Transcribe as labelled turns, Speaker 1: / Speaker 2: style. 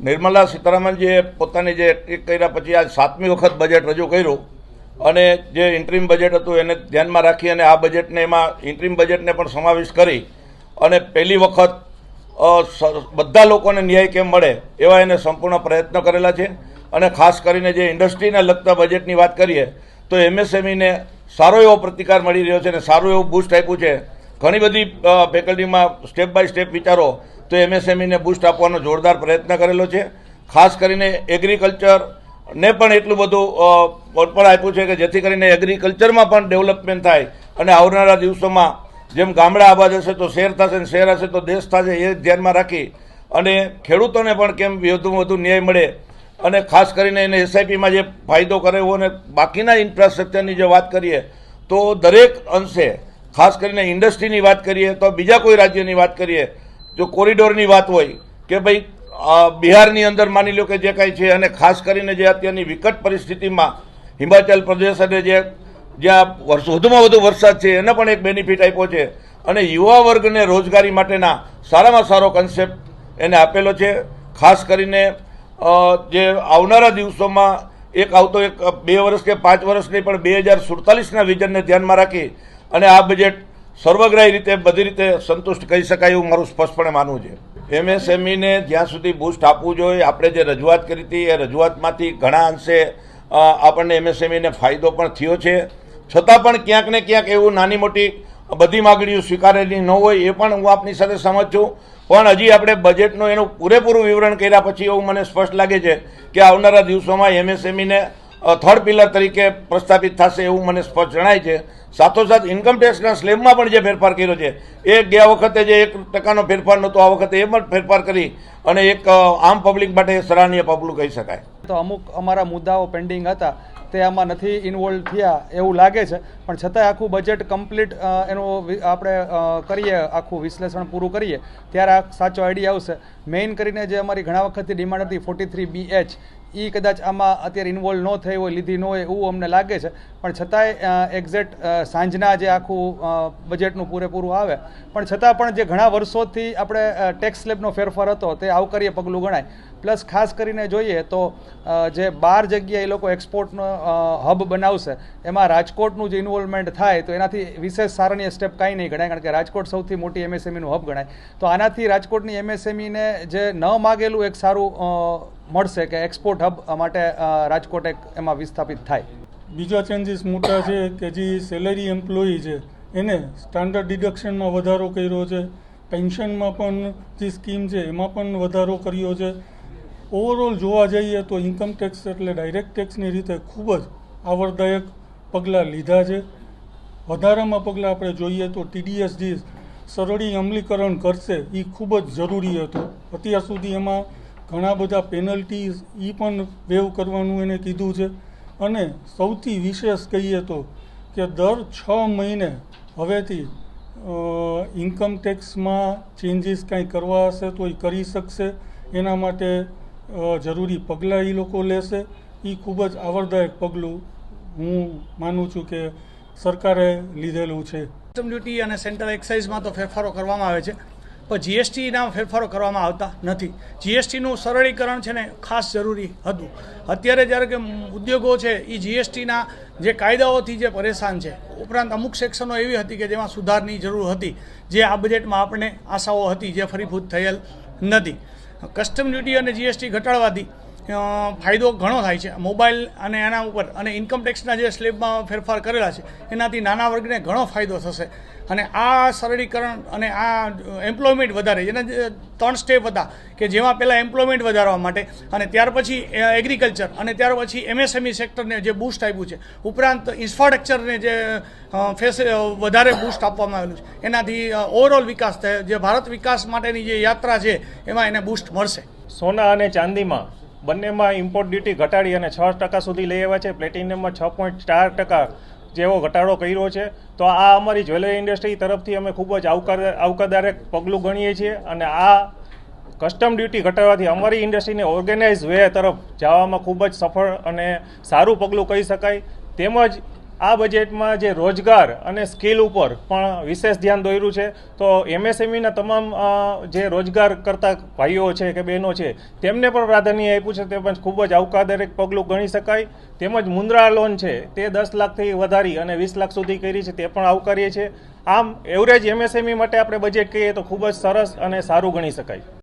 Speaker 1: નિર્મલા સીતારામનજીએ પોતાની જે એક કર્યા પછી આજ સાતમી વખત બજેટ રજૂ કર્યું અને જે ઇન્ટ્રીમ બજેટ હતું એને ધ્યાનમાં રાખી અને આ બજેટને એમાં ઇન્ટ્રીમ બજેટને પણ સમાવેશ કરી અને પહેલી વખત બધા લોકોને ન્યાય કેમ મળે એવા એને સંપૂર્ણ પ્રયત્ન કરેલા છે અને ખાસ કરીને જે ઇન્ડસ્ટ્રીને લગતા બજેટની વાત કરીએ તો એમએસએમઈને સારો એવો પ્રતિકાર મળી રહ્યો છે અને સારું એવું બૂસ્ટ આપ્યું છે. ઘણી બધી ફેકલ્ટીમાં સ્ટેપ બાય સ્ટેપ વિચારો તો એમએસએમઈને બૂસ્ટ આપવાનો જોરદાર પ્રયત્ન કરેલો છે. ખાસ કરીને એગ્રીકલ્ચર ને પણ એટલું બધું પણ આપ્યું છે કે જેથી કરીને એગ્રીકલ્ચરમાં પણ ડેવલપમેન્ટ થાય અને આવનારા દિવસોમાં જેમ ગામડા આબાદ હશે તો શહેર થશે ને શહેર હશે તો દેશ થશે એ ધ્યાનમાં રાખી અને ખેડૂતોને પણ કેમ વધુમાં વધુ ન્યાય મળે અને ખાસ કરીને એને એસઆઈપીમાં જે ફાયદો કરે અને બાકીના ઇન્ફ્રાસ્ટ્રક્ચરની જે વાત કરીએ તો દરેક અંશે, ખાસ કરીને ઇન્ડસ્ટ્રીની વાત કરીએ તો બીજા કોઈ રાજ્યની વાત કરીએ જો કોરિડોરની વાત હોય કે ભાઈ બિહારની અંદર માની લો કે જે કાંઈ છે અને ખાસ કરીને જે અત્યારની વિકટ પરિસ્થિતિમાં હિમાચલ પ્રદેશ અને જે જ્યાં વધુમાં વધુ વરસાદ છે, એને પણ એક બેનિફિટ આપ્યો છે. અને યુવા વર્ગને રોજગારી માટેના સારામાં સારો કન્સેપ્ટ એને આપેલો છે. ખાસ કરીને જે આવનારા દિવસોમાં એક આવતો એક બે વર્ષ કે પાંચ વર્ષ નહીં પણ બે હજાર સુડતાલીસના વિઝનને ધ્યાનમાં રાખી અને આ બજેટ સર્વગ્રાહી રીતે બધી રીતે સંતુષ્ટ કહી શકાય એવું મારું સ્પષ્ટપણે માનવું છે. એમએસએમઈને જ્યાં સુધી બૂસ્ટ આપવું જોઈએ, આપણે જે રજૂઆત કરી હતી, એ રજૂઆતમાંથી ઘણા અંશે આપણને એમએસએમઈને ફાયદો પણ થયો છે. છતાં પણ ક્યાંક ને ક્યાંક એવું નાની મોટી બધી માગણીઓ સ્વીકારેલી ન હોય, એ પણ હું આપની સાથે સમજ છું. પણ હજી આપણે બજેટનું એનું પૂરેપૂરું વિવરણ કર્યા પછી એવું મને સ્પષ્ટ લાગે છે કે આવનારા દિવસોમાં એમએસએમઈને થર્ડ પિલર તરીકે પ્રસ્થાપિત થશે એવું મને સ્પષ્ટ જણાય છે. સાથોસાથ ઇન્કમ ટેક્સના સ્લેબમાં પણ જે ફેરફાર કર્યો છે, એ ગયા વખતે જે એક ટકાનો ફેરફાર નહોતો, આ વખતે એ પણ ફેરફાર કરી અને એક આમ પબ્લિક માટે સરાહનીય પગલું કહી શકાય.
Speaker 2: તો અમુક અમારા મુદ્દાઓ પેન્ડિંગ હતા, તે આમાં નથી ઇન્વોલ્વ થયા એવું લાગે છે, પણ છતાંય આખું બજેટ કમ્પ્લીટ એનું આપણે કરીએ, આખું વિશ્લેષણ પૂરું કરીએ, ત્યારે આ સાચો આઈડિયા આવશે. મેઇન કરીને જે અમારી ઘણા વખતથી ડિમાન્ડ હતી forty three B H A કદાચ આમાં અત્યારે ઇન્વોલ્વ ન થઈ હોય, લીધી ન હોય એવું અમને લાગે છે. પણ છતાંય એક્ઝેક્ટ સાંજના જે આખું બજેટનું પૂરેપૂરું આવે. પણ છતાં પણ જે ઘણા વર્ષોથી આપણે ટેક્સ સ્લેબનો ફેરફાર હતો, તે આવકાર્ય પગલું ગણાય. પ્લસ ખાસ કરીને જોઈએ તો જે બાર જગ્યાએ એ લોકો એક્સપોર્ટનો હબ બનાવશે, એમાં રાજકોટનું જે ઇન્વોલ્વમેન્ટ થાય, તો એનાથી વિશેષ સારણીય સ્ટેપ કાંઈ નહીં ગણાય, કારણ કે રાજકોટ સૌથી મોટી એમએસએમઈનું હબ ગણાય. તો આનાથી રાજકોટની એમએસએમઈને જે ન માગેલું એક સારું મળશે કે એક્સપોર્ટ હબ માટે રાજકોટ એક એમાં વિસ્થાપિત થાય.
Speaker 3: બીજા ચેન્જીસ મોટા છે કે જે સેલેરી એમ્પ્લોયી છે, એને સ્ટાન્ડર્ડ ડિડક્શનમાં વધારો કર્યો છે. પેન્શનમાં પણ જે સ્કીમ છે, એમાં પણ વધારો કર્યો છે. ઓવરઓલ જોવા જઈએ તો ઇન્કમ ટેક્સ એટલે ડાયરેક્ટ ટેક્સની રીતે ખૂબ જ આવરદાયક પગલાં લીધા છે. વધારામાં પગલાં આપણે જોઈએ તો ટીડીએસ જે સરળી અમલીકરણ કરશે એ ખૂબ જ જરૂરી હતું. અત્યાર સુધી એમાં ઘણા બધા પેનલ્ટીઝ એ પણ વેવ કરવાનું એને કીધું છે. અને સૌથી વિશેષ કહીએ તો કે દર છ મહિને હવેથી ઇન્કમ ટેક્સમાં ચેન્જીસ કાંઈ કરવા હશે તો એ કરી શકશે. એના માટે જરૂરી પગલાં એ લોકો લેશે. એ ખૂબ જ આવરદાયક પગલું હું માનું છું કે સરકારે લીધેલું છે.
Speaker 4: ડ્યુટી અને સેન્ટ્રલ એક્સાઇઝમાં તો ફેરફારો કરવામાં આવે છે. પણ જીએસટીના ફેરફારો કરવામાં આવતા નથી. જીએસટીનું સરળીકરણ છે ને ખાસ જરૂરી હતું. અત્યારે જ્યારે કે ઉદ્યોગો છે એ જીએસટીના જે કાયદાઓથી જે પરેશાન છે, ઉપરાંત અમુક સેક્શનો એવી હતી કે જેમાં સુધારની જરૂર હતી, જે આ બજેટમાં આપણને આશાઓ હતી જે ફરીભૂત થયેલ નથી. કસ્ટમ ડ્યુટી અને જીએસટી ઘટાડવાથી ફાયદો ઘણો થાય છે. મોબાઈલ અને એના ઉપર અને ઇન્કમ ટેક્સના જે સ્લેબમાં ફેરફાર કરેલા છે, એનાથી નાના વર્ગને ઘણો ફાયદો થશે. અને આ સરળીકરણ અને આ એમ્પ્લોયમેન્ટ વધારે જેના ત્રણ સ્ટેપ હતા કે જેમાં પહેલાં એમ્પ્લોયમેન્ટ વધારવા માટે અને ત્યાર પછી એગ્રીકલ્ચર અને ત્યાર પછી એમએસએમઈ સેક્ટરને જે બૂસ્ટ આપ્યું છે, ઉપરાંત ઇન્ફ્રાસ્ટ્રક્ચરને જે ફેસ વધારે બૂસ્ટ આપવામાં આવેલું છે. એનાથી ઓવરઓલ વિકાસ થાય, જે ભારત વિકાસ માટેની જે યાત્રા છે, એમાં એને બૂસ્ટ મળશે.
Speaker 5: સોના અને ચાંદીમાં બંનેમાં ઇમ્પોર્ટ ડ્યુટી ઘટાડી અને છ ટકા સુધી લઈ આવ્યા છે. પ્લેટિનિયમમાં છ પોઈન્ટ ચાર ટકા જેવો ઘટાડો કર્યો છે. તો આ અમારી જ્વેલરી ઇન્ડસ્ટ્રી તરફથી અમે ખૂબ જ આવકાર આવકારદાયક પગલું ગણીએ છીએ અને આ કસ્ટમ ડ્યુટી ઘટાડવાથી અમારી ઇન્ડસ્ટ્રીને ઓર્ગેનાઇઝ વે તરફ જવામાં ખૂબ જ સફળ અને સારું પગલું કહી શકાય. તેમજ આ બજેટમાં જે રોજગાર અને સ્કિલ ઉપર પણ વિશેષ ધ્યાન દોર્યું છે. તો એમએસએમઈના તમામ જે રોજગાર કરતા ભાઈઓ છે કે બહેનો છે, તેમને પણ પ્રાધાન્ય આપ્યું છે. તેમજ ખૂબ જ આવકારદાયક પગલું ગણી શકાય. તેમજ મુદ્રા લોન છે, તે દસ લાખથી વધારી અને વીસ લાખ સુધી કરી છે, તે પણ આવકારીએ છીએ. આમ એવરેજ એમએસએમઈ માટે આપણે બજેટ કહીએ તો ખૂબ જ સરસ અને સારું ગણી શકાય.